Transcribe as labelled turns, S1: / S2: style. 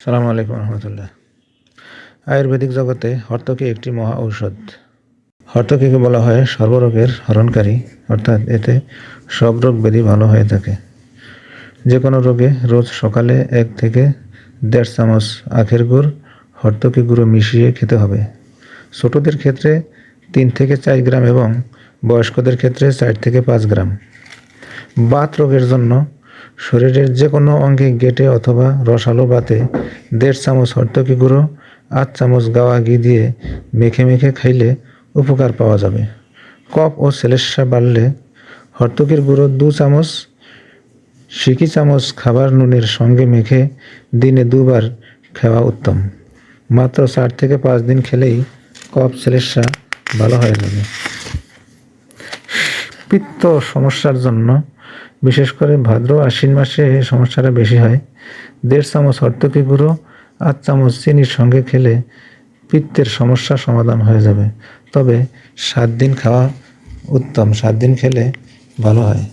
S1: সালামু আলাইকুম রহমতুল্লাহ। আয়ুর্বেদিক জগতে হর্তকি একটি মহা ঔষধ। হর্তকিকে বলা হয় সর্বরোগের হরণকারী, অর্থাৎ এতে সব রোগ ব্যাধি ভালো হয়ে থাকে। যে কোনো রোগে রোজ সকালে এক থেকে দেড় চামচ আখের গুড় হর্তকি গুঁড়ো মিশিয়ে খেতে হবে। ছোটদের ক্ষেত্রে তিন থেকে চার গ্রাম এবং বয়স্কদের ক্ষেত্রে চার থেকে পাঁচ গ্রাম। বাত রোগের জন্য শরীরের যে কোনো অঙ্গে গেটে অথবা রসালো বাতে দেড় চামচ হর্তকি গুঁড়ো আট চামচ গাওয়া ঘি দিয়ে মেখে মেখে খাইলে উপকার পাওয়া যাবে। কফ ও সেলেসা বাড়লে হর্তকির গুঁড়ো দু চামচ, সিকি চামচ খাবার নুনের সঙ্গে মেখে দিনে দুবার খাওয়া উত্তম। মাত্র চার থেকে পাঁচ দিন খেলেই কফ, সেলেসা ভালো হয়ে যাবে। পিত্ত সমস্যার জন্য, বিশেষ করে ভাদ্র আশ্বিন মাসে এই সমস্যাটা বেশি হয়। দেড় চামচ হর্তকি গুঁড়ো, আধ চামচ চিনির সঙ্গে খেলে পিত্তের সমস্যা সমাধান হয়ে যাবে। তবে সাত দিন খাওয়া উত্তম, সাত দিন খেলে ভালো হয়।